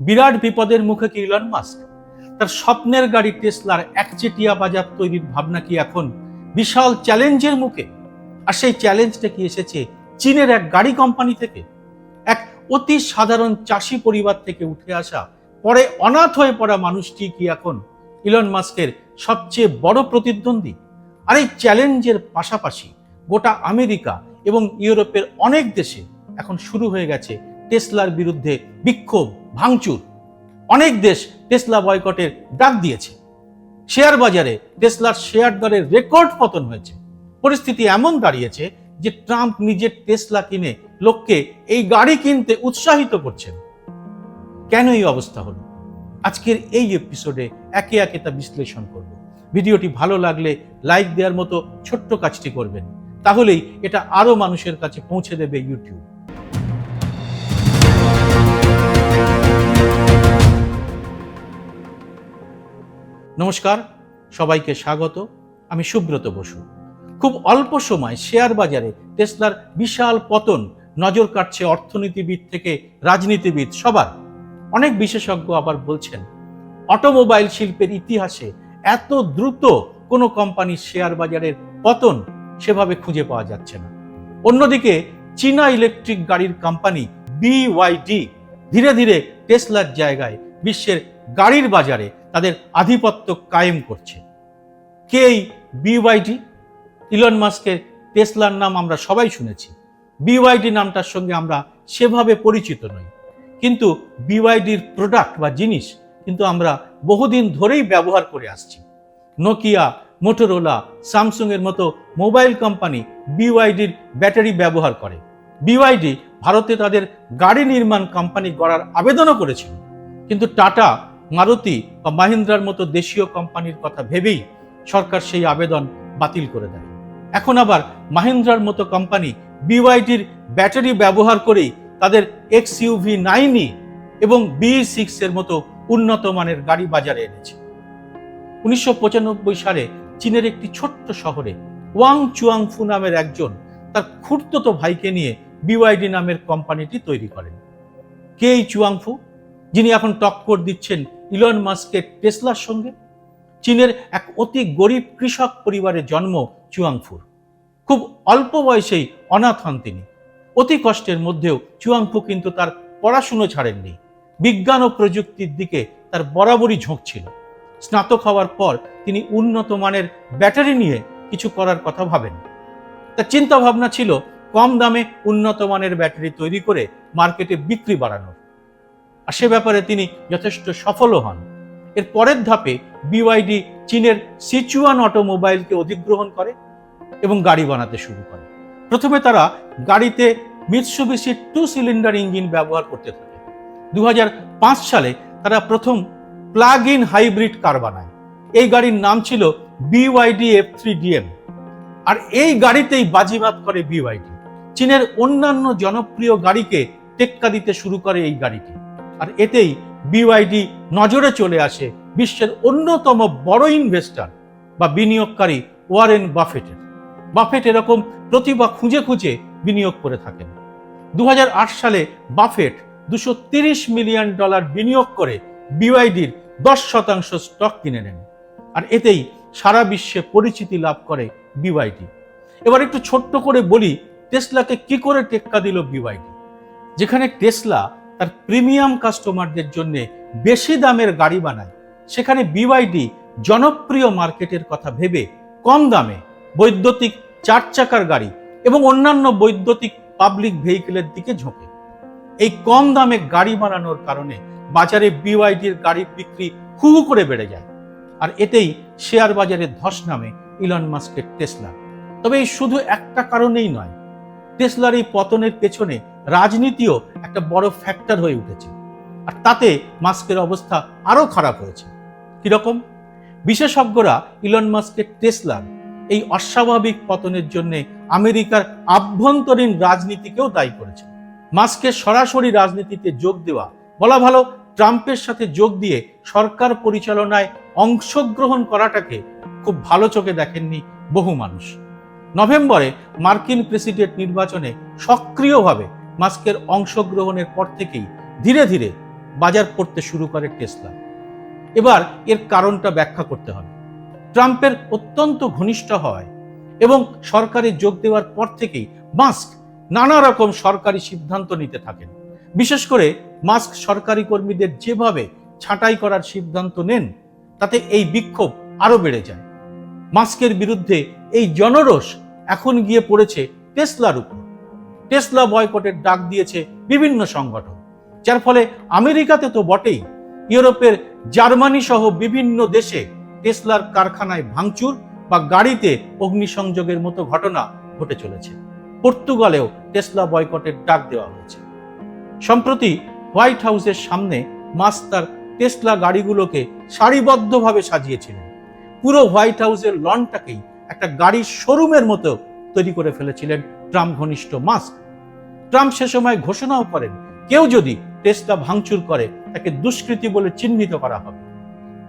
বিরাট বিপদের মুখে কি ইলন মাস্ক তার স্বপ্নের গাড়ি টেসলার একচেটিয়া বাজার তৈরির ভাবনা কি এখন বিশাল চ্যালেঞ্জের মুখে? আর সেই চ্যালেঞ্জটা কি এসেছে চীনের এক গাড়ি কোম্পানি থেকে? এক অতি সাধারণ চাষি পরিবার থেকে উঠে আসা, পরে অনাথ হয়ে পড়া মানুষটি কি এখন ইলন মাস্কের সবচেয়ে বড় প্রতিদ্বন্দ্বী? আর এই চ্যালেঞ্জের পাশাপাশি গোটা আমেরিকা এবং ইউরোপের অনেক দেশে এখন শুরু হয়ে গেছে টেসলার বিরুদ্ধে বিক্ষোভ, ভাঙচুর। অনেক দেশ টেসলা বয়কটের ডাক দিয়েছে। শেয়ার বাজারে টেসলার শেয়ার দরের রেকর্ড পতন হয়েছে। পরিস্থিতি এমন দাঁড়িয়েছে যে ট্রাম্প নিজের টেসলা কিনে লোককে এই গাড়ি কিনতে উৎসাহিত করছেন। কেন এই অবস্থা হলো? আজকের এই এপিসোডে একে একে তা বিশ্লেষণ করব। ভিডিওটি ভালো লাগলে লাইক দেওয়ার মতো ছোট্ট কাজটি করবেন। তাহলেই এটা আরও মানুষের কাছে পৌঁছে দেবে ইউটিউব নমস্কার, সবাইকে স্বাগত। আমি সুব্রত বসু। খুব অল্প সময় শেয়ার বাজারে টেসলার বিশাল পতন নজর কাটছে অর্থনীতিবিদ থেকে রাজনীতিবিদ সবার। অনেক বিশেষজ্ঞ আবার বলছেন, অটোমোবাইল শিল্পের ইতিহাসে এত দ্রুত কোনো কোম্পানির শেয়ার বাজারের পতন সেভাবে খুঁজে পাওয়া যাচ্ছে না। অন্যদিকে চীনা ইলেকট্রিক গাড়ির কোম্পানি বিওয়াইডি ধীরে ধীরে টেসলার জায়গায় বিশ্বের গাড়ির বাজারে তাদের আধিপত্য কায়েম করছে। কে এই বিওয়াইডি ইলন মাস্কের টেসলার নাম আমরা সবাই শুনেছি। বিওয়াইডি নামটার সঙ্গে আমরা সেভাবে পরিচিত নই। কিন্তু বিওয়াইডির প্রোডাক্ট বা জিনিস কিন্তু আমরা বহুদিন ধরেই ব্যবহার করে আসছি। নোকিয়া মোটোরোলা স্যামসুং এর মতো মোবাইল কোম্পানি বিওয়াইডির ব্যাটারি ব্যবহার করে। বিওয়াইডি ভারতে তাদের গাড়ি নির্মাণ কোম্পানি গড়ার আবেদনও করেছিল। কিন্তু টাটা মারুতি বা মাহিন্দ্রার মতো দেশীয় কোম্পানির কথা ভেবেই সরকার সেই আবেদন বাতিল করে দেয়। এখন আবার মাহিন্দ্রার মতো কোম্পানি বিওয়াইডির ব্যাটারি ব্যবহার করেই তাদের এক্স ইউভি নাইনই এবং বি সিক্স এর মতো উন্নত মানের গাড়ি বাজারে এনেছে। উনিশশো পঁচানব্বই সালে চীনের একটি ছোট্ট শহরে ওয়াং চুয়াংফু নামের একজন তার খুঁড়তো ভাইকে নিয়ে বিওয়াইডি নামের কোম্পানিটি তৈরি করেন। কে এই চুয়াংফু? যিনি এখন টক্কর দিচ্ছেন ইলন মাস্কের টেসলার সঙ্গে। চীনের এক অতি গরিব কৃষক পরিবারে জন্ম চুয়াংফুর। খুব অল্প বয়সেই অনাথ হন তিনি। অতি কষ্টের মধ্যেও চুয়াংফু কিন্তু তার পড়াশুনো ছাড়েননি। বিজ্ঞান ও প্রযুক্তির দিকে তার বরাবরই ঝোঁক ছিল। স্নাতক হওয়ার পর তিনি উন্নত মানের ব্যাটারি নিয়ে কিছু করার কথা ভাবেন। তার চিন্তা ভাবনা ছিল কম দামে উন্নত মানের ব্যাটারি তৈরি করে মার্কেটে বিক্রি বাড়ানোর। আর সে ব্যাপারে তিনি যথেষ্ট সফলও হন। এর পরের ধাপে বিওয়াইডি চীনের সিচুয়ান অটোমোবাইলকে অধিগ্রহণ করে এবং গাড়ি বানাতে শুরু করে। প্রথমে তারা গাড়িতে মিৎসুবিশি টু সিলিন্ডার ইঞ্জিন ব্যবহার করতে থাকে। দু হাজার পাঁচ সালে তারা প্রথম প্লাগ ইন হাইব্রিড কার বানায়। এই গাড়ির নাম ছিল বিওয়াইডি এফ থ্রি ডিএম আর এই গাড়িতেই বাজিমাত করে বিওয়াইডি চীনের অন্যান্য জনপ্রিয় গাড়িকে টেক্কা দিতে শুরু করে এই গাড়িটি। আর এতেই বিওয়াইডি নজরে চলে আসে বিশ্বের অন্যতম বড় ইনভেস্টর বা বিনিয়োগকারী ওয়ারেন বাফেটের বাফেট এরকম প্রতিভা খুঁজে খুঁজে বিনিয়োগ করে থাকেন। দু হাজার আট সালে বাফেট দুশো মিলিয়ন ডলার বিনিয়োগ করে বিওয়াইডির দশ শতাংশ স্টক কিনে নেন। আর এতেই সারা বিশ্বে পরিচিতি লাভ করে বিওয়াইডি এবার একটু ছোট্ট করে বলি, টেসলাকে কি করে টেক্কা দিল বিওয়াইডি যেখানে টেসলা তার প্রিমিয়াম কাস্টমারদের জন্য বেশি দামের গাড়ি বানায়। সেখানে বিওয়াইডি জনপ্রিয় মার্কেটের কথা ভেবে কম দামে বৈদ্যুতিক চার চাকার গাড়ি এবং অন্যান্য বৈদ্যুতিক পাবলিক ভেহিকেলের দিকে ঝোঁকে। এই কম দামে গাড়ি বানানোর কারণে বাজারে বিওয়াইডির গাড়ির বিক্রি হু করে বেড়ে যায়। আর এতেই শেয়ার বাজারে ধস নামে ইলন মাস্কের টেসলা তবে এই শুধু একটা কারণেই নয় টেসলার এই পতনের পেছনে রাজনীতিও একটা বড় ফ্যাক্টর হয়ে উঠেছে। আর তাতে মাস্কের অবস্থা আরও খারাপ হয়েছে। কীরকম? বিশেষজ্ঞরা ইলন মাস্কের টেসলার এই অস্বাভাবিক পতনের জন্য আমেরিকার আভ্যন্তরীণ রাজনীতিকেও দায়ী করেছে। মাস্কের সরাসরি রাজনীতিতে যোগ দেওয়া, বলা ভালো ট্রাম্পের সাথে যোগ দিয়ে সরকার পরিচালনায় অংশগ্রহণ করাটাকে খুব ভালো চোখে দেখেননি বহু মানুষ। নভেম্বরে মার্কিন প্রেসিডেন্ট নির্বাচনে সক্রিয়ভাবে মাস্কের অংশগ্রহণের পর থেকেই ধীরে ধীরে বাজার পড়তে শুরু করে টেসলা। এবার এর কারণটা ব্যাখ্যা করতে হবে। ট্রাম্পের অত্যন্ত ঘনিষ্ঠ হয় এবং সরকারে যোগ দেওয়ার পর থেকেই মাস্ক নানা রকম সরকারি সিদ্ধান্ত নিতে থাকেন। বিশেষ করে মাস্ক সরকারি কর্মীদের যেভাবে ছাঁটাই করার সিদ্ধান্ত নেন, তাতে এই বিক্ষোভ আরও বেড়ে যায়। মাস্কের বিরুদ্ধে এই জনরোষ এখন গিয়ে পড়েছে টেসলার উপর। টেসলা বয়কটের ডাক দিয়েছে বিভিন্ন সংগঠন, যার ফলে আমেরিকাতে তো বটেই। ইউরোপের জার্মানি সহ বিভিন্ন দেশে টেসলার কারখানায় ভাঙচুর বা গাড়িতে অগ্নিসংযোগের মতো ঘটনা ঘটে চলেছে। পর্তুগালেও টেসলা বয়কটের ডাক দেওয়া হয়েছে। সম্প্রতি হোয়াইট হাউসের সামনে মাস্ক তার টেসলা গাড়িগুলোকে সারিবদ্ধভাবে সাজিয়েছিলেন। পুরো হোয়াইট হাউসের লনটাকেই একটা গাড়ির শোরুমের মতো তৈরি করে ফেলেছিলেন ট্রাম্প ঘনিষ্ঠ মাস্ক। ট্রাম্প সে সময় ঘোষণাও করেন, কেউ যদি টেসলা ভাঙচুর করে, তাকে দুষ্কৃতী বলে চিহ্নিত করা হবে।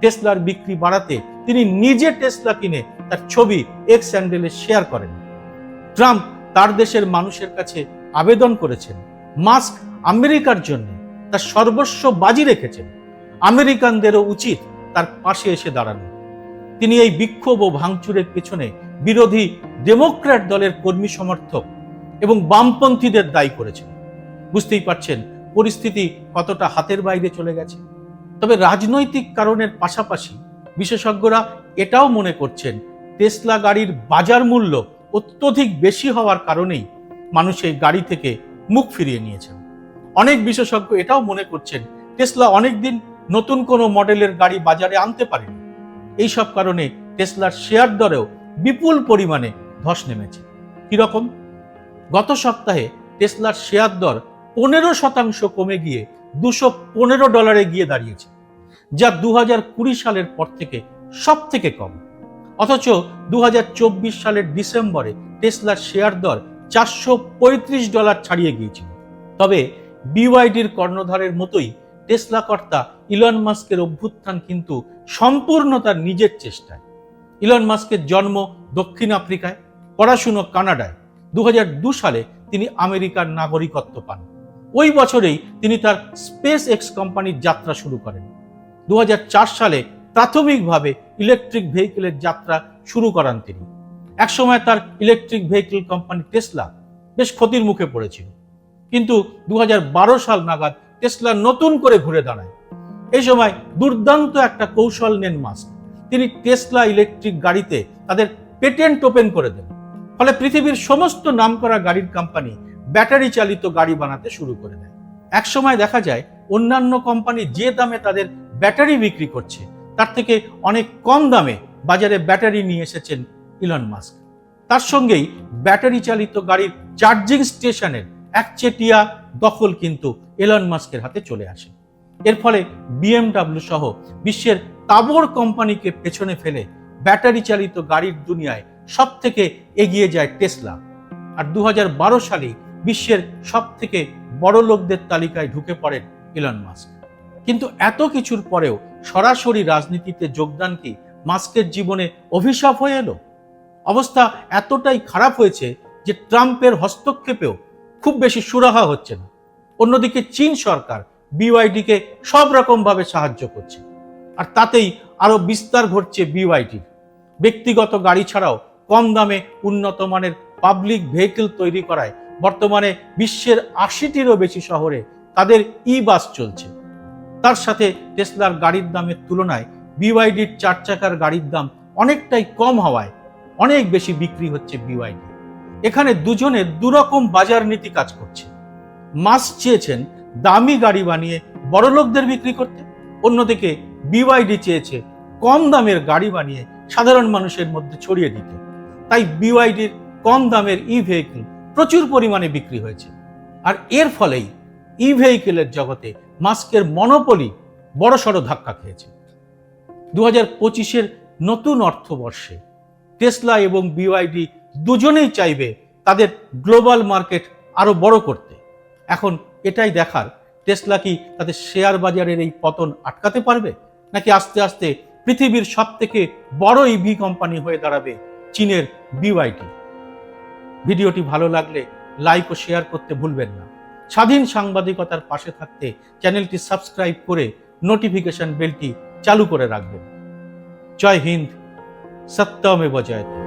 টেসলার বিক্রি বাড়াতে তিনি নিজে টেসলা কিনে তার ছবি এক্স স্যান্ডেলে শেয়ার করেন। ট্রাম্প তার দেশের মানুষের কাছে আবেদন করেছেন, মাস্ক আমেরিকার জন্য তার সর্বস্ব বাজি রেখেছেন। আমেরিকানদেরও উচিত তার পাশে এসে দাঁড়ানো। তিনি এই বিক্ষোভ ও ভাঙচুরের পেছনে বিরোধী ডেমোক্র্যাট দলের কর্মী সমর্থক এবং বামপন্থীদের দায়ী করেছেন। বুঝতেই পারছেন, পরিস্থিতি কতটা হাতের বাইরে চলে গেছে। তবে রাজনৈতিক কারণের পাশাপাশি বিশেষজ্ঞরা এটাও মনে করছেন, টেসলা গাড়ির বাজার মূল্য অত্যধিক বেশি হওয়ার কারণেই মানুষ এই গাড়ি থেকে মুখ ফিরিয়ে নিয়েছেন। অনেক বিশেষজ্ঞ এটাও মনে করছেন, টেসলা অনেকদিন নতুন কোনো মডেলের গাড়ি বাজারে আনতে পারেনি। এইসব কারণে টেসলার শেয়ার দরেও বিপুল পরিমাণে ধস নেমেছে। কীরকম? গত সপ্তাহে টেসলার শেয়ার দর পনেরো শতাংশ কমে গিয়ে দুশো পনেরো ডলারে গিয়ে দাঁড়িয়েছে, যা দু কুড়ি সালের পর থেকে সব থেকে কম। অথচ দু হাজার চব্বিশ সালের ডিসেম্বরে টেসলার শেয়ার দর চারশো পঁয়ত্রিশ ডলার ছাড়িয়ে গিয়েছিল। তবে বিওয়াইডির কর্ণধারের মতোই টেসলা কর্তা ইলন মাস্কের অভ্যুত্থান কিন্তু সম্পূর্ণ তার নিজের চেষ্টায়। ইলন মাস্কের জন্ম দক্ষিণ আফ্রিকায়, পড়াশুনো কানাডায়। দু সালে তিনি আমেরিকার নাগরিকত্ব পান। ওই বছরেই তিনি তার স্পেস এক্স কোম্পানির যাত্রা শুরু করেন। দু হাজার চার সালে প্রাথমিকভাবে ইলেকট্রিক ভেহিকেলের যাত্রা শুরু করান তিনি। একসময় তার ইলেকট্রিক ভেহিকেল কোম্পানি টেসলা বেশ ক্ষতির মুখে পড়েছিল। কিন্তু দু হাজার বারো সাল নাগাদ টেসলা নতুন করে ঘুরে দাঁড়ায়। এই সময় দুর্দান্ত একটা কৌশল নেন মাস্ক। তিনি টেসলা ইলেকট্রিক গাড়িতে তাদের পেটেন্ট ওপেন করে দেন। ফলে পৃথিবীর সমস্ত নামকরা গাড়ির কোম্পানি ব্যাটারি চালিত গাড়ি বানাতে শুরু করে দেয়। এক সময় দেখা যায়, অন্যান্য কোম্পানি যে দামে তাদের ব্যাটারি বিক্রি করছে, তার থেকে অনেক কম দামে বাজারে ব্যাটারি নিয়ে এসেছেন ইলন মাস্ক তার সঙ্গেই ব্যাটারি চালিত গাড়ির চার্জিং স্টেশনের একচেটিয়া দখল কিন্তু এলন মাস্কের হাতে চলে আসে। এর ফলে বিএমডাব্লিউ সহ বিশ্বের তাবড় কোম্পানিকে পেছনে ফেলে ব্যাটারি চালিত গাড়ির দুনিয়ায় সব থেকে এগিয়ে যায় টেসলা আর দু সালে বিশ্বের সব থেকে বড় লোকদের তালিকায় ঢুকে পড়েন ইলন মাস্ক কিন্তু এত কিছুর পরেও সরাসরি রাজনীতিতে যোগদান কি মাস্কের জীবনে অভিশাপ হয়ে এলো? অবস্থা এতটাই খারাপ হয়েছে যে ট্রাম্পের হস্তক্ষেপেও খুব বেশি সুরাহা হচ্ছে না। অন্যদিকে চীন সরকার বিওয়াইডিকে সব রকমভাবে সাহায্য করছে। আর তাতেই আরও বিস্তার ঘটছে বিওয়াইডির ব্যক্তিগত গাড়ি ছাড়াও কম দামে উন্নত মানের পাবলিক ভেহিকেল তৈরি করায় বর্তমানে বিশ্বের আশিটিরও বেশি শহরে তাদের ই বাস চলছে। তার সাথে টেসলার গাড়ির দামের তুলনায় বিওয়াইডির চার চাকার গাড়ির দাম অনেকটাই কম হওয়ায় অনেক বেশি বিক্রি হচ্ছে বিওয়াইডি এখানে দুজনের দুরকম বাজার নীতি কাজ করছে। মাস চেয়েছেন দামি গাড়ি বানিয়ে বড় লোকদের বিক্রি করতে। অন্যদিকে বিওয়াইডি চেয়েছে কম দামের গাড়ি বানিয়ে সাধারণ মানুষের মধ্যে ছড়িয়ে দিতে। তাই বিওয়াইডির কম দামের ই ভেহিকেল প্রচুর পরিমাণে বিক্রি হয়েছে। আর এর ফলেই ই ভেহিকেলের জগতে মাস্কের মনোপলি বড়সড় ধাক্কা খেয়েছে। দু হাজার পঁচিশের নতুন অর্থবর্ষে টেসলা এবং বিওয়াইডি দুজনেই চাইবে তাদের গ্লোবাল মার্কেট আরও বড় করতে। এখন এটাই দেখার। টেসলা কি তাদের শেয়ার বাজারের এই পতন আটকাতে পারবে? নাকি আস্তে আস্তে পৃথিবীর সব থেকে বড় ইভি কোম্পানি হয়ে দাঁড়াবে চীনের বিওয়াইটি ভিডিওটি ভালো লাগলে লাইক ও শেয়ার করতে ভুলবেন না। স্বাধীন সাংবাদিকতার পাশে থাকতে চ্যানেলটি সাবস্ক্রাইব করে নোটিফিকেশন বেলটি চালু করে রাখবেন। জয় হিন্দ সত্যমে বজয়তে